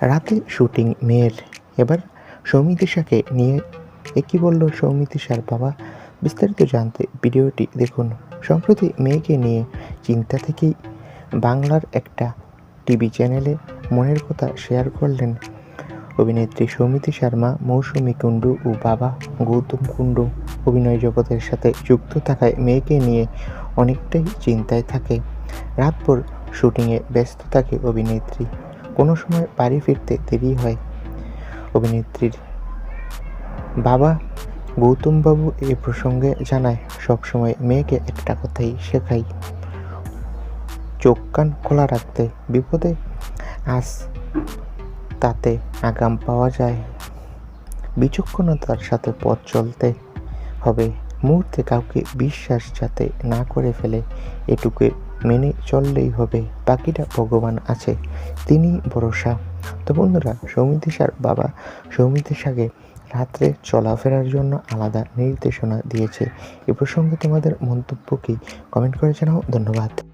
রাতে শুটিং মেয়ের এবার সৌমিতিশাকে নিয়ে একই বলল সৌমিতিশার বাবা? বিস্তারিত জানতে ভিডিওটি দেখুন। সম্প্রতি মেয়েকে নিয়ে চিন্তা থেকেই বাংলার একটা টিভি চ্যানেলে মনের কথা শেয়ার করলেন অভিনেত্রী সৌমিতি শর্মা মৌসুমী কুণ্ডু ও বাবা গৌতম কুণ্ডু। অভিনয় জগতের সাথে যুক্ত থাকায় মেয়েকে নিয়ে অনেকটাই চিন্তায় থাকে। রাতভর শুটিংয়ে ব্যস্ত থাকে অভিনেত্রী কোনো সময় বাড়ি ফিরতে দেরি হয়। অভিনেত্রীর বাবা গৌতমবাবু এ প্রসঙ্গে জানায় সবসময় মেয়েকে একটা কথাই শেখাই, চোখ কান খোলা রাখতে, বিপদে আস তাতে আগাম পাওয়া যায়। বিচক্ষণতার সাথে পথ চলতে হবে, মুহূর্তে কাউকে বিশ্বাস যাতে না করে ফেলে এটুকু মেনে চললেই হবে। বাকিটা ভগবান আছে, তিনি ভরসা। তো বন্ধুরা সৌমিতিশার বাবা সৌমিত সৌমিতিশাকে রাত্রে চলাফেরার জন্য আলাদা নির্দেশনা দিয়েছে। এ প্রসঙ্গে তোমাদের মন্তব্য কি? কমেন্ট করে জানাও। ধন্যবাদ।